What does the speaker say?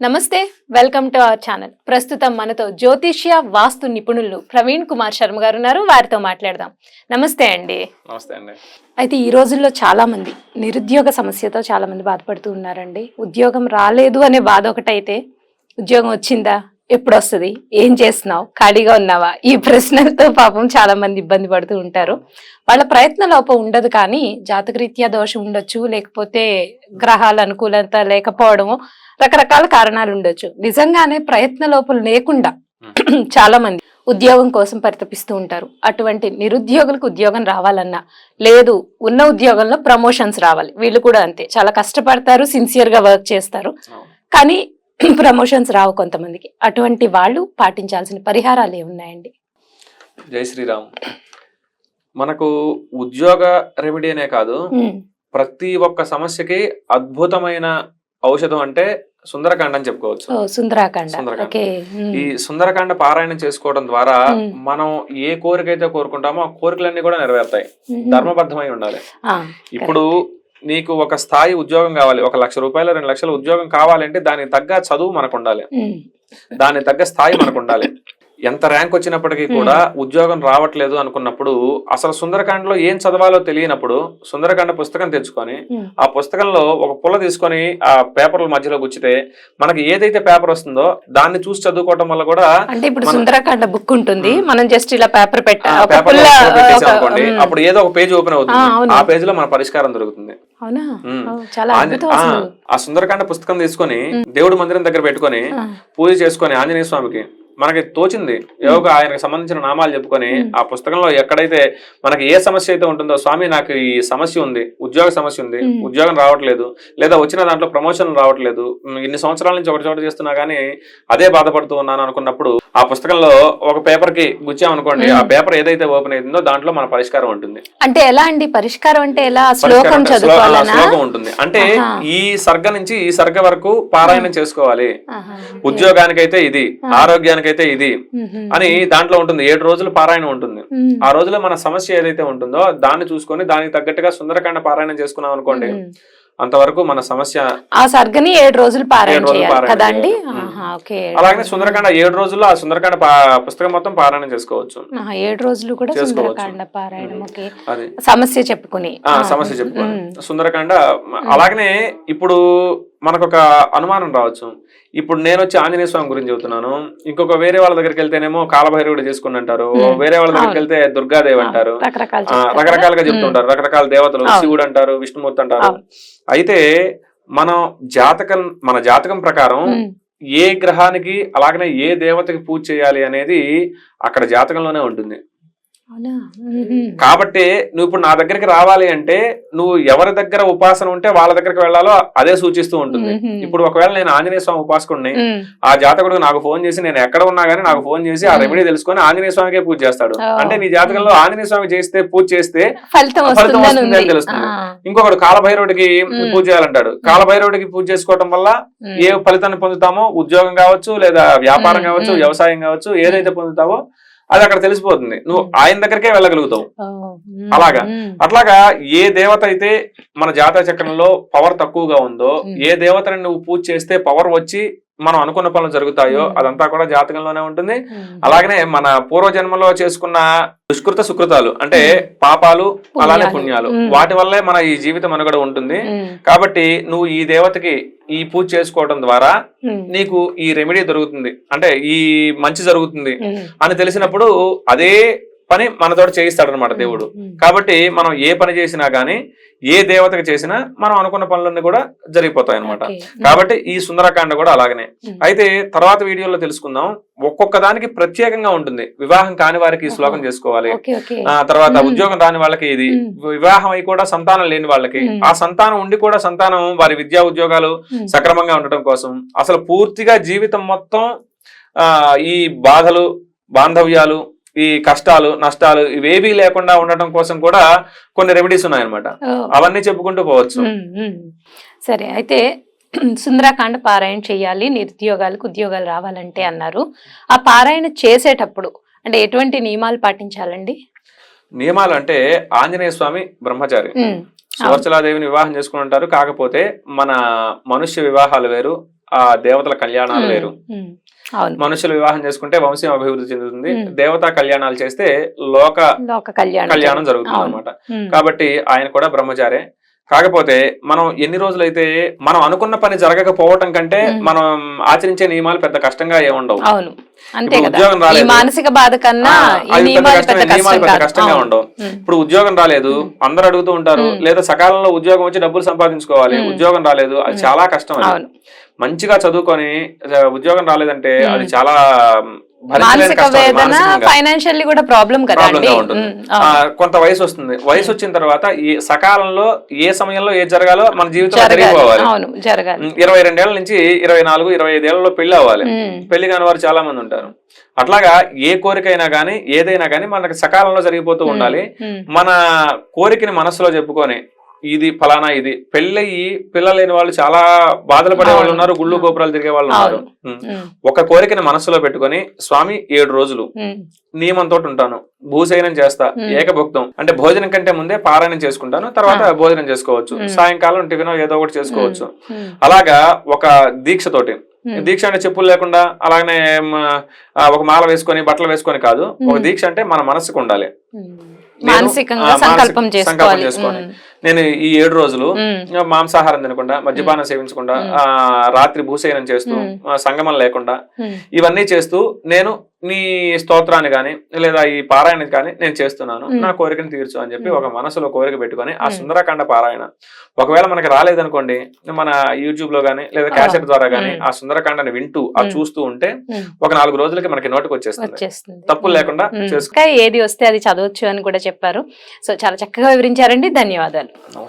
నమస్తే welcome to our channel. ప్రస్తుతం మనతో జ్యోతిష్య వాస్తు నిపుణులు ప్రవీణ్ కుమార్ శర్మ గారు ఉన్నారు. వారితో మాట్లాడదాం. నమస్తే అండి. నమస్తే అండి. అయితే ఈ రోజుల్లో చాలా మంది నిరుద్యోగ సమస్యతో చాలా మంది బాధపడుతూ ఉన్నారండి. ఉద్యోగం రాలేదు అనే బాధ ఒకటైతే ఉద్యోగం వచ్చిందా? ఎప్పుడు వస్తుంది ఏం చేస్తున్నావు? ఖాళీగా ఉన్నావా? ఈ ప్రశ్నలతో పాపం చాలా మంది ఇబ్బంది పడుతూ ఉంటారు. వాళ్ళ ప్రయత్న లోపం ఉండదు కానీ జాతకరీత్యా దోషం ఉండొచ్చు లేకపోతే గ్రహాల అనుకూలత లేకపోవడము రకరకాల కారణాలు ఉండొచ్చు. నిజంగానే ప్రయత్న లోపం లేకుండా చాలా మంది ఉద్యోగం కోసం పరితపిస్తూ ఉంటారు. అటువంటి నిరుద్యోగులకు ఉద్యోగం రావాలన్నా లేదు ఉన్న ఉద్యోగంలో ప్రమోషన్స్ రావాలి. వీళ్ళు కూడా అంతే. చాలా కష్టపడతారు సిన్సియర్గా వర్క్ చేస్తారు. కానీ ప్రమోషన్స్ రావు కొంతమందికి. అటువంటి వాళ్ళు పాటించాల్సిన పరిహారాలు ఏమున్నాయండి? జై శ్రీరామ్. మనకు ఉద్యోగ రెమెడీ అనే కాదు ప్రతి ఒక్క సమస్యకి అద్భుతమైన ఔషధం అంటే సుందరకాండ అని చెప్పుకోవచ్చు. సుందరాకాండ. ఈ సుందరకాండ పారాయణం చేసుకోవడం ద్వారా. మనం ఏ కోరికైతే కోరుకుంటామో ఆ కోరికలన్నీ కూడా నెరవేరుతాయి. ధర్మబద్ధమై ఉండాలి. ఇప్పుడు నీకు ఒక స్థాయి ఉద్యోగం కావాలి ఒక లక్ష రూపాయలు రెండు లక్షల ఉద్యోగం కావాలంటే దానికి తగ్గ చదువు మనకు ఉండాలి దానికి తగ్గ స్థాయి మనకు ఉండాలి ఎంత ర్యాంక్ వచ్చినప్పటికీ కూడా ఉద్యోగం రావట్లేదు అనుకున్నప్పుడు అసలు సుందరకాండలో ఏం చదవాలో తెలియనప్పుడు సుందరకాండ పుస్తకం తెచ్చుకొని ఉమ్. ఆ పుస్తకంలో ఒక పుల్ల తీసుకొని ఆ పేపర్ల మధ్యలో గుచ్చితే మనకి ఏదైతే పేపర్ వస్తుందో దాన్ని చూసి చదువుకోవటం వల్ల కూడా అంటే ఇప్పుడు సుందరకాండ బుక్ ఉంటుంది. మనం జస్ట్ ఇలా పేపర్ పెట్ట ఆ ఒక పేపర్ పుల్ల, పెట్టేసాం ఒక- అనుకోండి ఉమ్, అప్పుడు ఏదో ఒక పేజ్ ఓపెన్ అవుతుంది. ఆ పేజ్లో మన పరిష్కారం దొరుకుతుంది. ఆ, సుందరకాండ పుస్తకం తీసుకొని దేవుడి మందిరం దగ్గర పెట్టుకొని పూజ చేసుకొని ఆంజనేయ స్వామికి మనకి తోచింది. యోగ ఆయనకు సంబంధించిన నామాలు చెప్పుకొని ఆ పుస్తకంలో ఎక్కడైతే మనకి ఏ సమస్య అయితే ఉంటుందో స్వామి నాకు ఈ సమస్య ఉంది ఉద్యోగ సమస్య ఉంది. ఉద్యోగం రావట్లేదు లేదా వచ్చిన దాంట్లో ప్రమోషన్ రావట్లేదు ఇన్ని సంవత్సరాల నుంచి ఒక చోట చేస్తున్నా గానీ అదే బాధపడుతూ ఉన్నాను అనుకున్నప్పుడు ఆ పుస్తకంలో ఒక పేపర్కి గుచ్చామనుకోండి ఆ పేపర్ ఏదైతే ఓపెన్ అవుతుందో దాంట్లో మన పరిష్కారం ఉంటుంది. అంటే ఎలా అండి? పరిష్కారం అంటే ఎలా? శ్లోకం శ్లోకం ఉంటుంది. అంటే. ఈ సర్గ నుంచి ఈ సర్గ వరకు పారాయణం చేసుకోవాలి. ఉద్యోగానికైతే ఇది ఆరోగ్యానికైతే ఇది అని దాంట్లో ఉంటుంది. ఏడు రోజులు పారాయణం ఉంటుంది. ఆ రోజులో మన సమస్య ఏదైతే ఉంటుందో దాన్ని చూసుకొని దానికి తగ్గట్టుగా సుందరకాండ పారాయణం చేసుకున్నాం అనుకోండి. అంతవరకు మన సమస్య ఆ సర్గని ఏడు రోజులు పారాయణ ఏడు రోజులు చేయాలి పారాయణ కదా అండి? చేయాలి. ఉమ్. ఆహా, ఓకే. అలాగే సుందరకాండ ఏడు రోజుల్లో ఆ సుందరకాండ పుస్తకం మొత్తం పారాయణం చేసుకోవచ్చు. ఏడు రోజులు కూడా. సుందరకాండ పారాయణం సమస్య చెప్పుకుని. సమస్య చెప్పుకోండి ఉమ్, సుందరకాండ అలాగనే ఇప్పుడు మనకు ఒక అనుమానం రావచ్చు ఇప్పుడు నేను వచ్చి ఆంజనేయ స్వామి గురించి చెబుతున్నాను ఇంకొక వేరే వాళ్ళ దగ్గరికి వెళ్తేనేమో కాలభైరవుడు చేసుకుని అంటారు. వేరే వాళ్ళ దగ్గరికి. వెళ్తే దుర్గాదేవి అంటారు రకరకాలుగా? చెప్తుంటారు రకరకాల దేవతలు. శివుడు అంటారు విష్ణుమూర్తి అంటారు. అయితే మనం జాతకం మన జాతకం ప్రకారం ఏ గ్రహానికి అలాగనే ఏ దేవతకి పూజ చేయాలి అనేది అక్కడ జాతకంలోనే ఉంటుంది కాబట్టి నువ్వు ఇప్పుడు నా దగ్గరికి రావాలి అంటే నువ్వు ఎవరి దగ్గర ఉపాసన ఉంటే వాళ్ళ దగ్గరికి వెళ్ళాలో అదే సూచిస్తూ ఉంటుంది. ఇప్పుడు ఒకవేళ నేను ఆంజనేయ స్వామి ఉపాసకుడిని ఆ జాతకుడు నాకు ఫోన్ చేసి నేను ఎక్కడ ఉన్నా గానీ నాకు ఫోన్ చేసి ఆ రెమెడీ తెలుసుకొని ఆంజనేయ స్వామికే పూజ చేస్తాడు. అంటే నీ జాతకంలో ఆంజనేయ స్వామి చేస్తే పూజ చేస్తే ఫలితం వస్తుంది అని తెలుస్తుంది. ఇంకొకడు కాలభైరవుడికి. పూజ చేయాలంటాడు. కాలభైరవుడికి పూజ చేసుకోవటం వల్ల ఏ ఫలితాన్ని పొందుతామో ఉద్యోగం కావచ్చు లేదా వ్యాపారం. కావచ్చు. వ్యవసాయం కావచ్చు ఏదైతే పొందుతావో అది అక్కడ తెలిసిపోతుంది నువ్వు. ఆయన దగ్గరికే వెళ్ళగలుగుతావు అలాగా. అట్లాగా ఏ దేవత అయితే మన జాతక చక్రంలో పవర్ తక్కువగా ఉందో. ఏ దేవతని నువ్వు పూజ చేస్తే పవర్ వచ్చి మనం అనుకున్న పనులు జరుగుతాయో. అదంతా కూడా జాతకంలోనే ఉంటుంది. అలాగనే మన పూర్వజన్మలో చేసుకున్న దుష్కృత సుకృతాలు అంటే పాపాలు అలానే పుణ్యాలు. వాటి వల్లే మన ఈ జీవితం మనుగడ ఉంటుంది. కాబట్టి నువ్వు ఈ దేవతకి ఈ పూజ చేసుకోవడం ద్వారా నీకు ఈ రెమెడీ దొరుకుతుంది. అంటే ఈ మంచి జరుగుతుంది అని తెలిసినప్పుడు అదే పని మనతోటి చేయిస్తాడు అనమాట దేవుడు. కాబట్టి మనం ఏ పని చేసినా గానీ ఏ దేవతకి చేసినా మనం అనుకున్న పనులన్నీ కూడా జరిగిపోతాయి అనమాట. కాబట్టి ఈ సుందరకాండ కూడా అలాగనే. అయితే తర్వాత వీడియోలో తెలుసుకుందాం. ఒక్కొక్క దానికి ప్రత్యేకంగా ఉంటుంది. వివాహం కాని వారికి ఈ శ్లోకం చేసుకోవాలి. ఆ తర్వాత. ఉద్యోగం రాని వాళ్ళకి ఇది. వివాహం అయి కూడా సంతానం లేని వాళ్ళకి. ఆ సంతానం ఉండి కూడా సంతానం వారి విద్యా ఉద్యోగాలు సక్రమంగా ఉండటం కోసం. అసలు పూర్తిగా జీవితం మొత్తం ఆ ఈ బాధలు బాంధవ్యాలు ఈ కష్టాలు నష్టాలు ఇవేవీ లేకుండా ఉండటం కోసం కూడా కొన్ని రెమెడీస్ ఉన్నాయన్నమాట. అవన్నీ చెప్పుకుంటూ పోవచ్చు. సరే అయితే సుందరాకాండ పారాయణ చేయాలి నిరుద్యోగాలకు ఉద్యోగాలు రావాలంటే అన్నారు. ఆ పారాయణ చేసేటప్పుడు అంటే ఎటువంటి నియమాలు పాటించాలండి? నియమాలు అంటే ఆంజనేయ స్వామి బ్రహ్మచారి. సువర్చలాదేవిని వివాహం చేసుకుని ఉంటారు. కాకపోతే మన మనుష్య వివాహాలు వేరు ఆ దేవతల కళ్యాణాలు వేరు. మనుషులు వివాహం చేసుకుంటే వంశం అభివృద్ధి చెందుతుంది. దేవతా కళ్యాణాలు చేస్తే లోక కళ్యాణం జరుగుతుంది. అనమాట కాబట్టి ఆయన కూడా బ్రహ్మచారే. కాకపోతే మనం ఎన్ని రోజులైతే మనం అనుకున్న పని జరగకపోవటం కంటే. మనం ఆచరించే నియమాలు పెద్ద కష్టంగా ఏముండవు అవును అంతే ఇప్పుడు కదా ఉద్యోగం రాలేదు. మానసిక బాధ కన్నా పెద్ద నియమాలు కష్టంగా. ఉండవు ఇప్పుడు ఉద్యోగం రాలేదు అందరు అడుగుతూ ఉంటారు. లేదా సకాలంలో ఉద్యోగం వచ్చి డబ్బులు సంపాదించుకోవాలి. ఉద్యోగం రాలేదు అది. చాలా కష్టం మంచిగా చదువుకొని ఉద్యోగం రాలేదంటే. అది చాలా మానసిక వేదన. ఫైనాన్షియల్లీ కూడా ప్రాబ్లం కదా. కొంత వయసు వస్తుంది. వయసు వచ్చిన తర్వాత సకాలంలో ఏ సమయంలో ఏది జరగాలో మన జీవితంలో జరగాలి. జరిగిపోవాలి ఇరవై రెండేళ్ళ నుంచి ఇరవై నాలుగు ఇరవై ఐదేళ్ళలో పెళ్ళి అవ్వాలి. పెళ్ళి కాని వారు చాలా మంది ఉంటారు. అట్లాగా ఏ కోరికైనా గానీ ఏదైనా గానీ మనకి సకాలంలో జరిగిపోతూ ఉండాలి. మన కోరికని మనసులో చెప్పుకొని ఇది ఫలానా ఇది. పెళ్ళయి పిల్లలు లేని వాళ్ళు చాలా బాధలు పడే వాళ్ళు. ఉన్నారు గుళ్ళు గోపురాలు తిరిగే వాళ్ళు ఉన్నారు. ఒక కోరికని మనసులో పెట్టుకొని స్వామి ఏడు రోజులు. నియమంతో ఉంటాను. భూశయనం చేస్తా. ఏకభుక్తం. అంటే భోజనం కంటే ముందే పారాయణం చేసుకుంటాను తర్వాత భోజనం చేసుకోవచ్చు. సాయంకాలం టిఫిన్ ఏదో ఒకటి చేసుకోవచ్చు. అలాగా ఒక దీక్షతోటి. దీక్ష అంటే చెప్పులు లేకుండా అలాగనే ఒక మాల వేసుకొని బట్టలు వేసుకొని కాదు. ఒక. దీక్ష అంటే మన మనసుకు ఉండాలి. సంకల్పం చేసుకోవాలి. నేను ఈ ఏడు రోజులు మాంసాహారం తినకుండా మద్యపానం సేవించకుండా రాత్రి భూశయనం చేస్తూ సంగమం లేకుండా ఇవన్నీ చేస్తూ నేను నీ స్తోత్రాన్ని కానీ లేదా ఈ పారాయణ కానీ నేను చేస్తున్నాను. నా కోరికను తీర్చు అని చెప్పి. ఒక మనసులో కోరిక పెట్టుకొని ఆ. సుందరకాండ పారాయణ. ఒకవేళ మనకి రాలేదనుకోండి మన యూట్యూబ్లో గానీ లేదా క్యాసెట్ ద్వారా గానీ మ్మ్. ఆ సుందరకాండని వింటూ ఆ. చూస్తూ ఉంటే ఒక నాలుగు రోజులకి మనకి నోటికి వచ్చేస్తుంది. తప్పులు ఉమ్, లేకుండా ఏది వస్తే అది చదవచ్చు అని కూడా చెప్పారు. సో చాలా చక్కగా వివరించారండి. ధన్యవాదాలు. 어,